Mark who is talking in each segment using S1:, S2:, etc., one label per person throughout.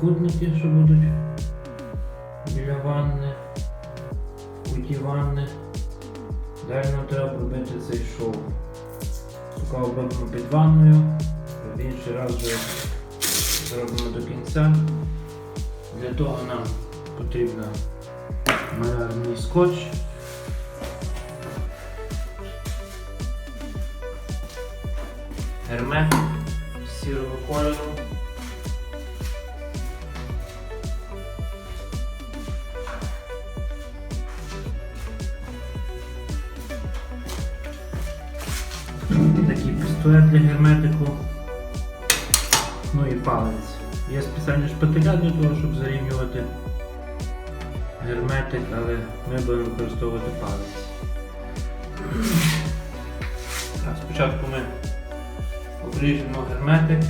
S1: підскудники, що будуть біля ванни, в куті ванни. Далі нам треба робити цей шов. Поки обробимо під ванною, в інший раз вже зробимо до кінця. Для того нам потрібно малярний скотч. Такий для герметику. Ну і палець. Є спеціальні шпателя для того, щоб зарівнювати герметик, але ми будемо використовувати палець. Так, спочатку ми обріжемо герметик,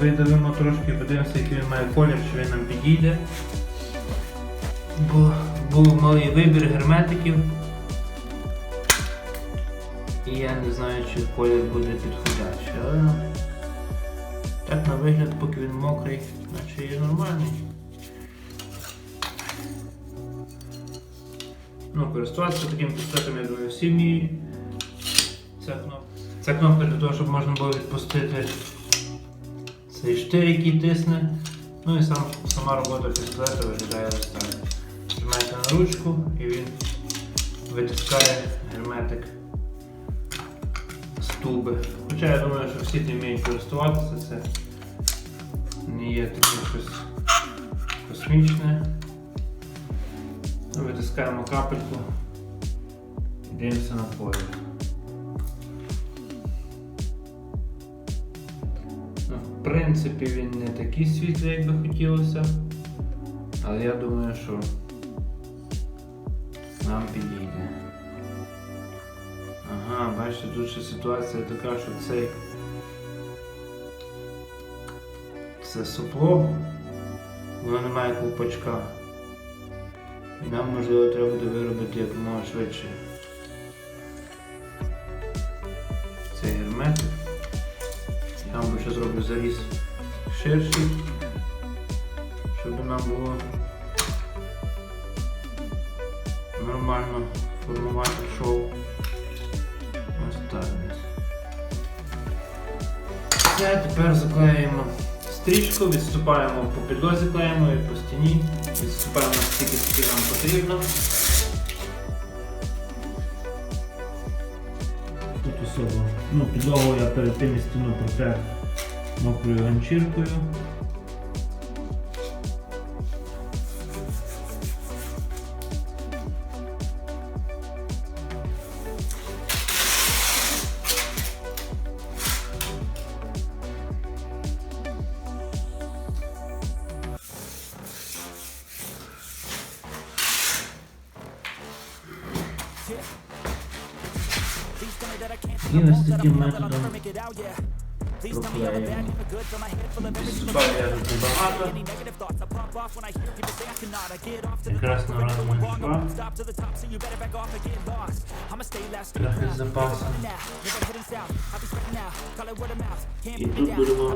S1: видавимо трошки, подивимося, який він має колір, чи він нам підійде. Бо був малий вибір герметиків. І я не знаю, чи колір буде підходящий, але так на вигляд, поки він мокрий, наче є нормальний. Ну, користуватися таким пістолетом, я думаю, всі вміють. Ця кнопка. Ця кнопка для того, щоб можна було відпустити цей штир, який тисне. Ну і сам, сама робота пістолета виглядає ось так. Нажимаєте на ручку і він витискає герметик туби. Хоча я думаю, що всі тим вміють користуватися, це не є таке щось космічне. Витискаємо капельку і дивимося на поле. Ну, в принципі, він не такий світлий, як би хотілося, але я думаю, що нам підійде. Бачите, тут ще ситуація така, що цей це супло, воно не має ковпачка. І нам можливо треба буде виробити якомога швидше цей герметик. Я вам ще зроблю заріз ширший, Все, тепер заклеїмо стрічку, відступаємо по підлозі, клеїмо і по стіні. Відступаємо стільки, скільки нам потрібно. Тут особо. Ну, підлогу я перед тим і стіну протер мокрою ганчіркою. І ось таким методом проклеїмо. Відступаю я тут багато. Якраз на разом шва. Трохи з запасом. І тут будемо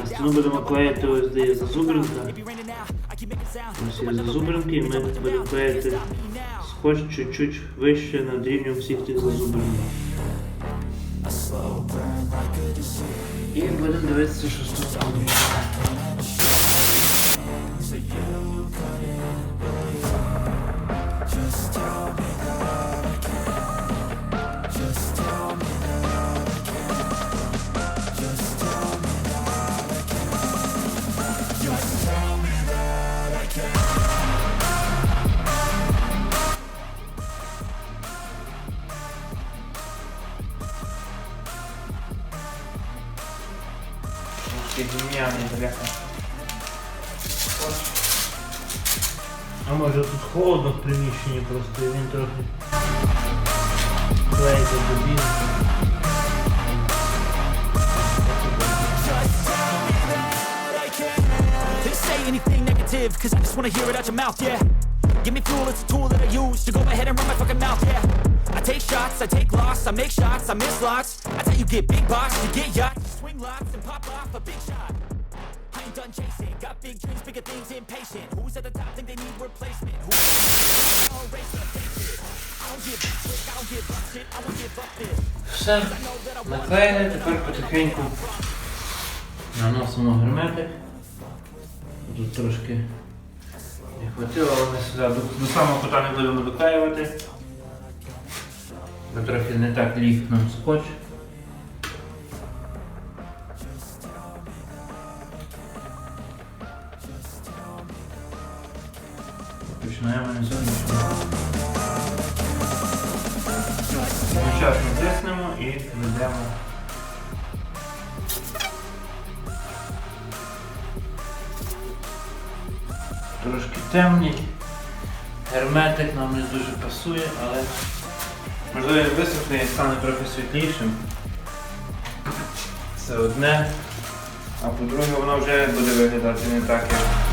S1: на стіну будемо клеїти ось де є зазубринка. Ось є зазубринки і ми будемо клеїти скотч чуть-чуть вище над рівнем всіх тих зазубринок. І будемо дивитися, що стане. Just tell me Підм'яний, приміщенні просто і він трохи клеїться до бін.
S2: They say anything negative, cause I just wanna hear it out your mouth, yeah. Give me fuel, it's a tool that I use to go ahead and run my fucking mouth, yeah. I take shots, I take loss, I make shots, I miss lots. That's how you get big box, you get yachts, swing lots and pop off a big shot.
S1: Все, наклеїли, тепер потихеньку наносимо герметик. Тут трошки не хватило, але сюди самого кута не будемо скотч. Починаємо на сонячно. Одночасно тиснемо і ведемо. Трошки темний. Герметик нам не дуже пасує, але можливо він висохне і стане трохи світлішим. Це одне. А по-друге, воно вже буде виглядати не так, як,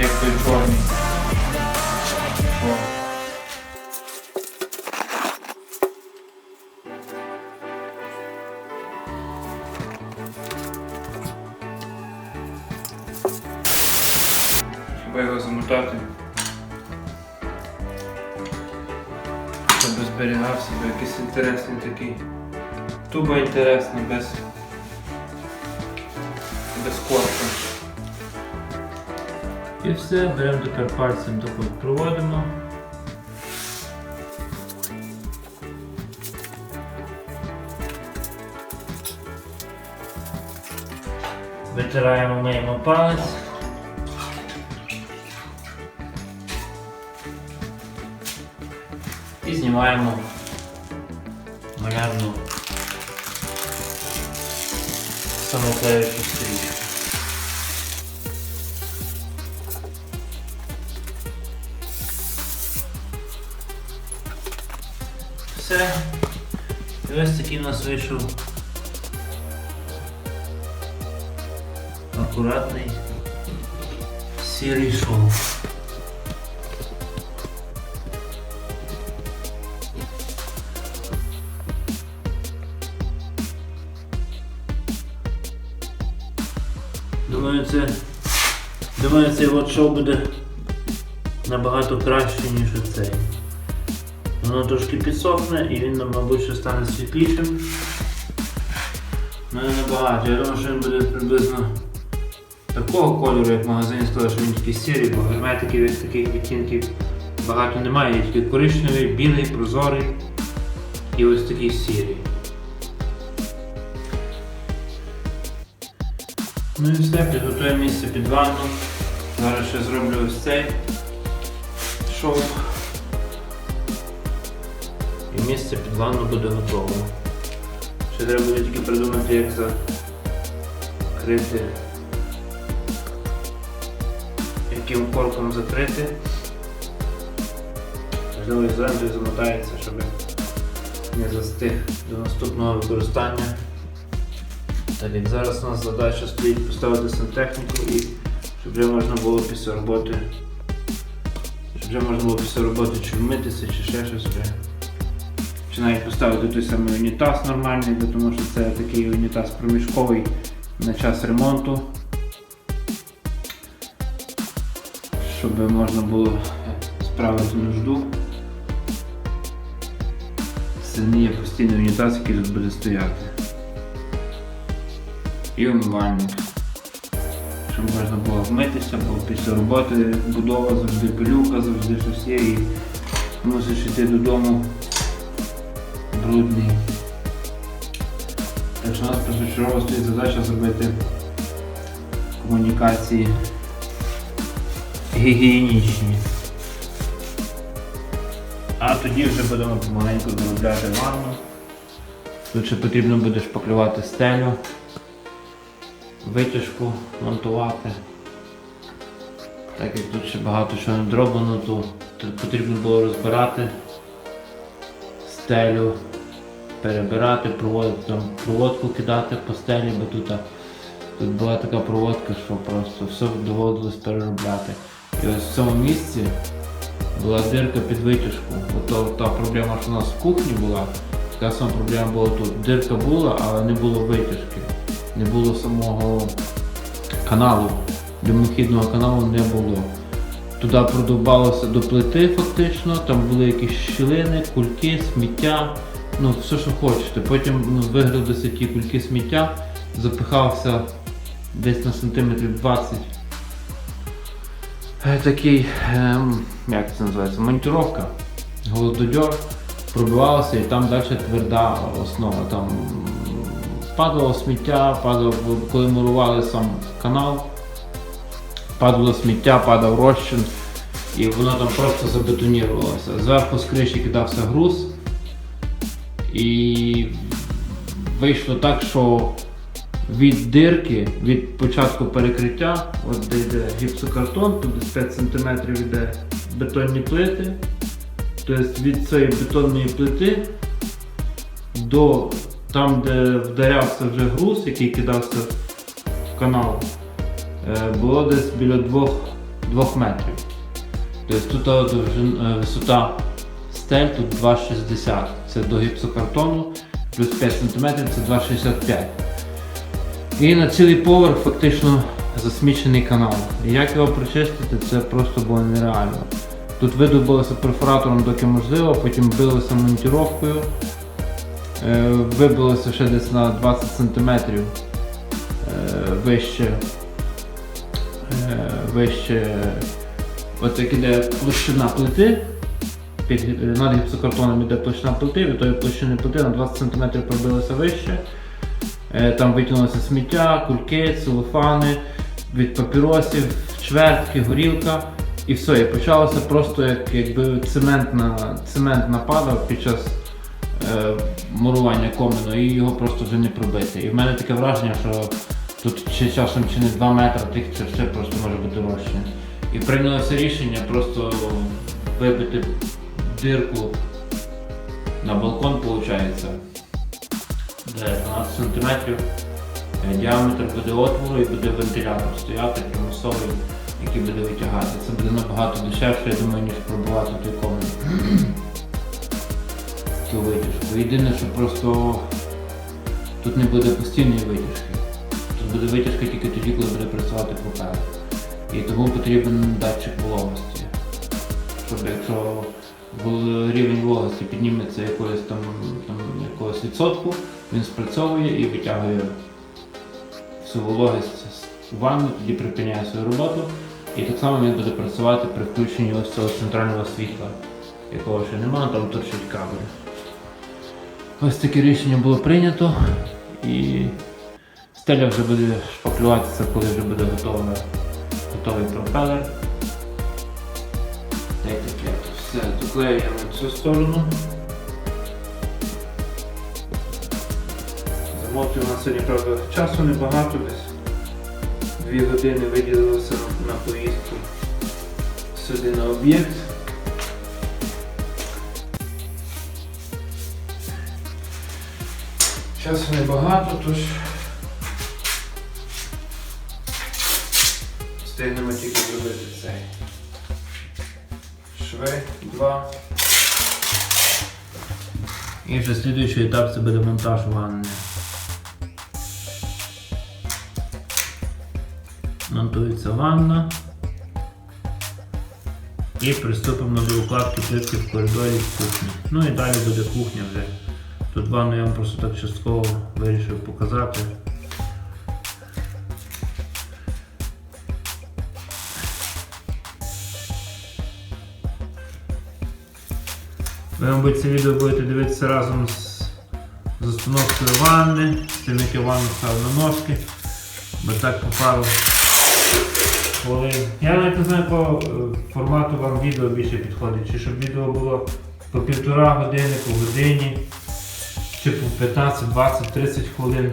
S1: як той чорний. Хіба його замотати? Щоб зберігався, бо якийсь інтересний такий. Туба інтересна, без. без корпу. І все, беремо тепер пальцем таку проводимо. Витираємо, миємо палець. І знімаємо малярну самоклеючу стрічку. Все. І ось такий у нас вийшов акуратний сірий шов. Думаю, це думаю, цей от шоу буде набагато краще, ніж оцей. Воно трошки підсохне і він, мабуть, що стане світлішим. Ну не набагато. Я думаю, що він буде приблизно такого кольору, як в магазині сказали, що він такий сірий, бо герметиків від таких відтінків багато немає. Є тільки коричневий, білий, прозорий і ось такий сірий. Ну і все, підготуємо місце під ванну. Зараз ще зроблю ось цей шов. І місце під ванну буде готово. Ще треба буде тільки придумати, як закрити. Яким корком закрити. Можливо, ізолентою замотається, щоб не застиг до наступного використання. Як зараз у нас задача стоїть поставити сантехніку і щоб вже можна було після роботи. Щоб вже можна було після роботи чи вмитися, чи ще щось. Чи поставити той самий унітаз нормальний, тому що це такий унітаз проміжковий на час ремонту. Щоб можна було справити нужду. Це не є постійний унітаз, який тут буде стояти і умивальник. Щоб можна було вмитися, бо після роботи будова завжди пилюка, завжди щось є і мусиш йти додому брудний. Так що у нас першочергово стоїть задача зробити комунікації гігієнічні. А тоді вже будемо помаленьку заробляти ванну. Тут ще потрібно буде шпаклювати стелю витяжку монтувати. Так як тут ще багато чого не дроблено, то потрібно було розбирати стелю, перебирати, проводити, там, проводку кидати по стелі, бо тут, тут була така проводка, що просто все доводилось переробляти. І ось в цьому місці була дирка під витяжку. Ото та проблема, що у нас в кухні була, така сама проблема була тут. Дирка була, але не було витяжки. не було самого каналу, димохідного каналу не було. Туди продовбалося до плити фактично, там були якісь щілини, кульки, сміття, ну все, що хочете. Потім ну, вигралися ті кульки сміття, запихався десь на сантиметрів 20 Е, такий, ем, як це називається, монтировка, голододьор, пробивалося і там далі тверда основа. Там падало сміття, падало, коли мурували сам канал, падало сміття, падав розчин, і воно там просто забетонірувалося. Зверху з криші кидався груз, і вийшло так, що від дирки, від початку перекриття, от де йде гіпсокартон, тут десь 5 см йде бетонні плити. Тобто від цієї бетонної плити до там, де вдарявся вже груз, який кидався в канал, е, було десь біля 2, 2 метрів. Тобто тут е, висота стель тут 2,60. Це до гіпсокартону, плюс 5 см це 2,65. І на цілий поверх фактично засмічений канал. Як його прочистити, це просто було нереально. Тут видобилося перфоратором доки можливо, потім билося монтіровкою, е, вибилося ще десь на 20 см е, вище, е, вище, от як іде площина плити, під, над гіпсокартоном іде площина плити, від тої площини плити на 20 см пробилося вище. Е, Там витягнулося сміття, кульки, целофани, від папіросів, чвертки, горілка. І все, і почалося просто як якби цементна, цемент нападав під час е, мурування коміну і його просто вже не пробити. І в мене таке враження, що тут ще часом чи не 2 метри, тих це все просто може бути розчин. І прийнялося рішення просто вибити дирку на балкон, виходить де 12 см діаметр буде отвору і буде вентилятор стояти примусовий, який буде витягати. Це буде набагато дешевше, я думаю, ніж пробувати той комін. Ту витяжку. Єдине, що просто тут не буде постійної витяжки. Тут буде витяжка тільки тоді, коли буде працювати пропелер. І тому потрібен датчик вологості. Щоб якщо рівень вологості підніметься якоїсь там, там якогось відсотку, він спрацьовує і витягує всю вологість з ванни, тоді припиняє свою роботу. І так само він буде працювати при включенні ось цього центрального світла, якого ще немає, там торчать кабель. Ось таке рішення було прийнято і стеля вже буде шпаклюватися, коли вже буде готове, готовий пропелер. Доклеюємо цю сторону. Замотую на сьогодні, правда, часу небагато, десь дві години виділилося на поїздку сюди на об'єкт. Часу небагато, тож встигнемо тільки зробити цей. Шви, два. І вже слідуючий етап це буде монтаж ванни. Монтується ванна. І приступимо до укладки плитки в коридорі в кухні. Ну і далі буде кухня вже. Тут ванну я вам просто так частково вирішив показати. Ви, мабуть, це відео будете дивитися разом з, з установкою ванни, з я ванну ставив на ножки. Бо так по пару хвилин. Я навіть не знаю, по е, формату вам відео більше підходить. Чи щоб відео було по півтора години, по годині, чи по 15, 20, 30 хвилин.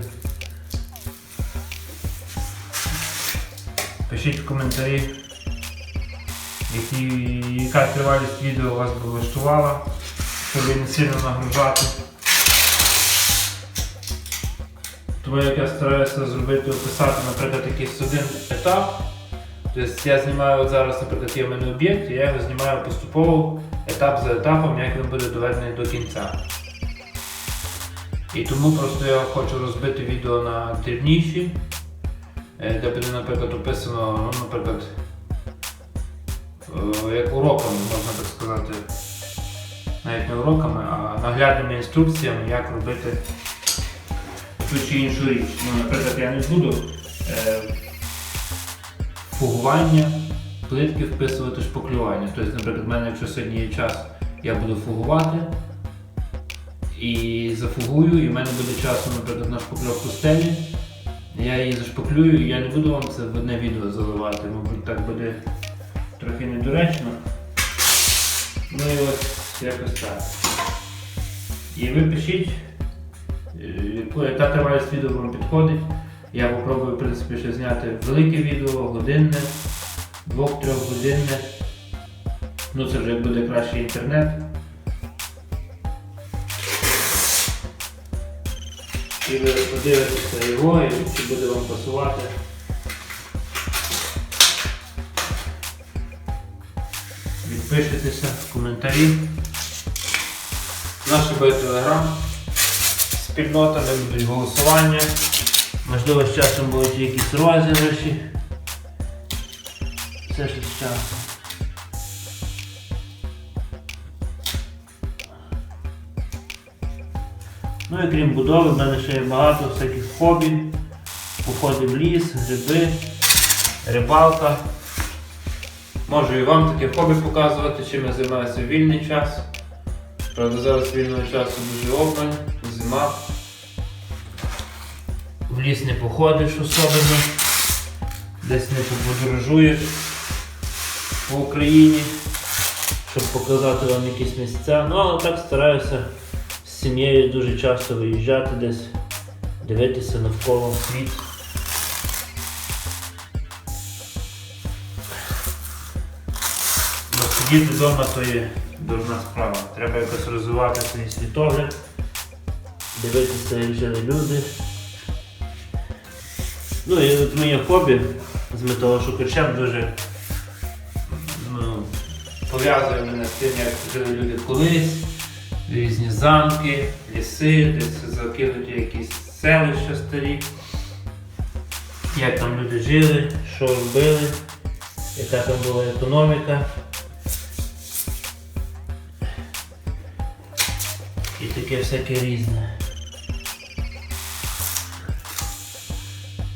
S1: Пишіть в коментарі, які, яка тривалість відео вас би влаштувала, щоб не сильно нагружати. Тому як я стараюся зробити, описати, наприклад, якийсь один етап. Тобто я знімаю от зараз, наприклад, є в мене об'єкт, і я його знімаю поступово, етап за етапом, як він буде доведений до кінця. І тому просто я хочу розбити відео на дрібніші, е, де буде, наприклад, описано, ну, наприклад, е, як уроками, можна так сказати, навіть не уроками, а наглядними інструкціями, як робити ту чи іншу річ. Ну, наприклад, я не буду е, фугування плитки вписувати шпаклювання. Тобто, наприклад, в мене, якщо сьогодні є час, я буду фугувати і зафугую, і в мене буде часу, наприклад, на шпакльовку стелі. Я її зашпаклюю, і я не буду вам це в одне відео заливати, мабуть, так буде трохи недоречно. Ну і ось якось так. І ви пишіть, е, яка тривалість відео вам підходить. Я попробую, в принципі, ще зняти велике відео, годинне, двох-трьох годинне. Ну це вже буде кращий інтернет. І ви подивитеся його, і чи буде вам пасувати. Відпишетеся в коментарі. Наш буде телеграм. Спільнота, де будуть голосування. Можливо, з часом будуть якісь розіграші. Це ще з часом. Ну і крім будови, в мене ще є багато всяких хобі. Походи в ліс, гриби, рибалка. Можу і вам таке хобі показувати, чим я займаюся в вільний час. Правда, зараз вільного часу дуже обмаль, зима. В ліс не походиш особливо, десь не подорожуєш по Україні, щоб показати вам якісь місця. Ну, але так стараюся з сім'єю дуже часто виїжджати десь, дивитися навколо світ. Сидіти вдома то є дурна справа. Треба якось розвивати свій світогляд, дивитися, як жили люди. Ну і от моє хобі з металошукачем дуже ну, пов'язує мене з тим, як жили люди колись, різні замки, ліси, десь закинуті якісь селища старі, як там люди жили, що робили, яка там була економіка. Таке всяке різне.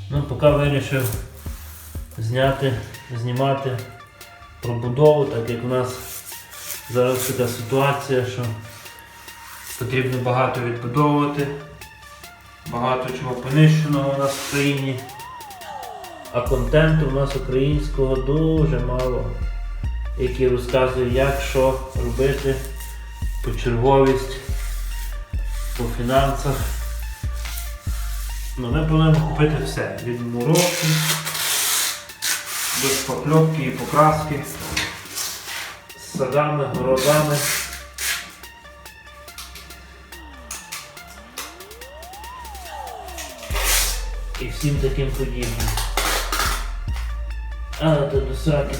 S1: Ну, поки вирішив зняти, знімати про будову, так як у нас зараз така ситуація, що потрібно багато відбудовувати, багато чого понищеного у нас в країні, а контенту у нас українського дуже мало, який розказує, як що робити, почерговість, по фінансах. Ну, ми плануємо купити все. Від муровки до шпакльовки і покраски з садами, городами. І всім таким подібним. А, то до сраки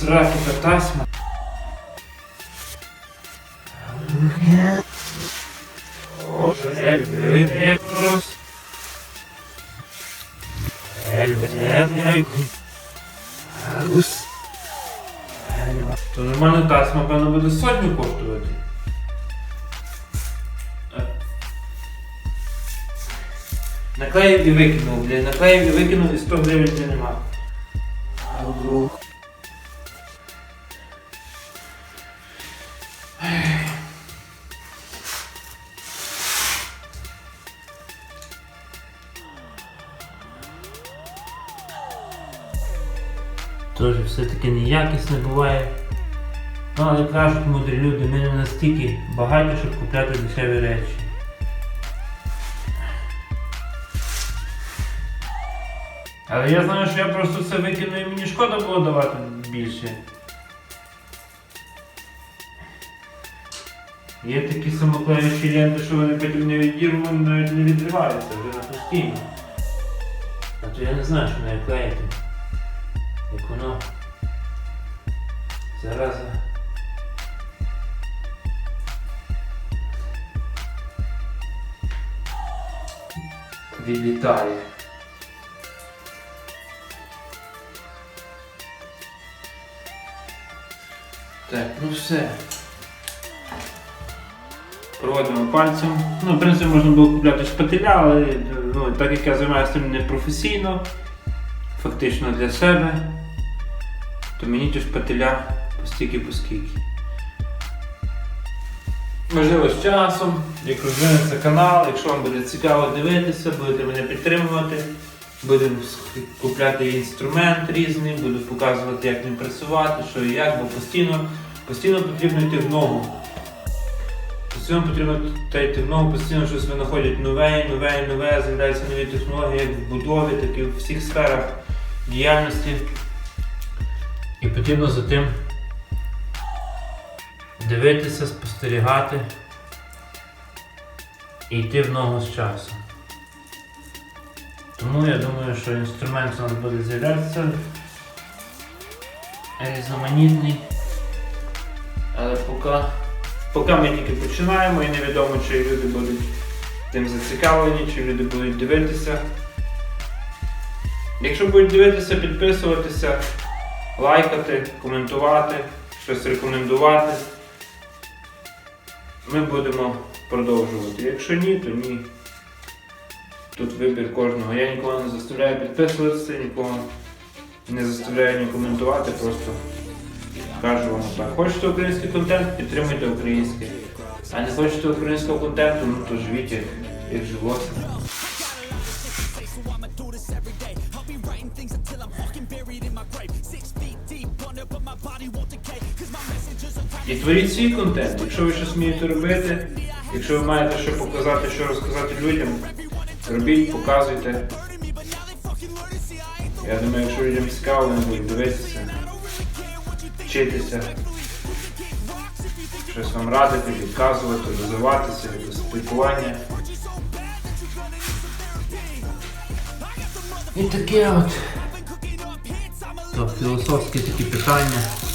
S1: сраки та тасма. То нормально тасма, певно, буде сотню коштувати. Е. Наклеїв і викинув, блядь, наклеїв і викинув і 100 гривень Теж все-таки неякісне буває. Ну, але кажуть мудрі люди, ми не настільки багаті, щоб купляти дешеві речі. Але я знаю, що я просто це викину і мені шкода було давати більше. Є такі самоклеючі ленти, що вони потім не відірвані, навіть не відриваються вже на постійно. А то я не знаю, що нею клеїти воно зараза. Відлітає. Так, ну все. Проводимо пальцем. Ну, в принципі, можна було купляти шпателя, але ну, так як я займаюся цим не фактично для себе то мені ті шпателя постільки поскільки. Можливо, з часом, як розвинеться канал, якщо вам буде цікаво дивитися, будете мене підтримувати, будемо купляти інструмент різний, буду показувати, як ним працювати, що і як, бо постійно, постійно потрібно йти в ногу. Постійно потрібно йти в ногу, постійно щось винаходять нове, нове, нове, з'являються нові технології, як в будові, так і в всіх сферах діяльності. І потрібно за тим дивитися, спостерігати і йти в ногу з часом. Тому я думаю, що інструмент у нас буде з'являтися різноманітний. Але поки, поки ми тільки починаємо і невідомо, чи люди будуть тим зацікавлені, чи люди будуть дивитися. Якщо будуть дивитися, підписуватися, лайкати, коментувати, щось рекомендувати, ми будемо продовжувати. Якщо ні, то ні. Тут вибір кожного. Я нікого не заставляю підписуватися, нікого не заставляю ні коментувати, просто кажу вам так. Хочете український контент, підтримуйте український. А не хочете українського контенту, ну то живіть як, як І творіть свій контент. Якщо ви щось вмієте робити, якщо ви маєте що показати, що розказати людям, робіть, показуйте. Я думаю, якщо людям цікаво, вони будуть дивитися, вчитися, щось вам радити, підказувати, розвиватися, спілкування. І таке от. То філософські такі питання.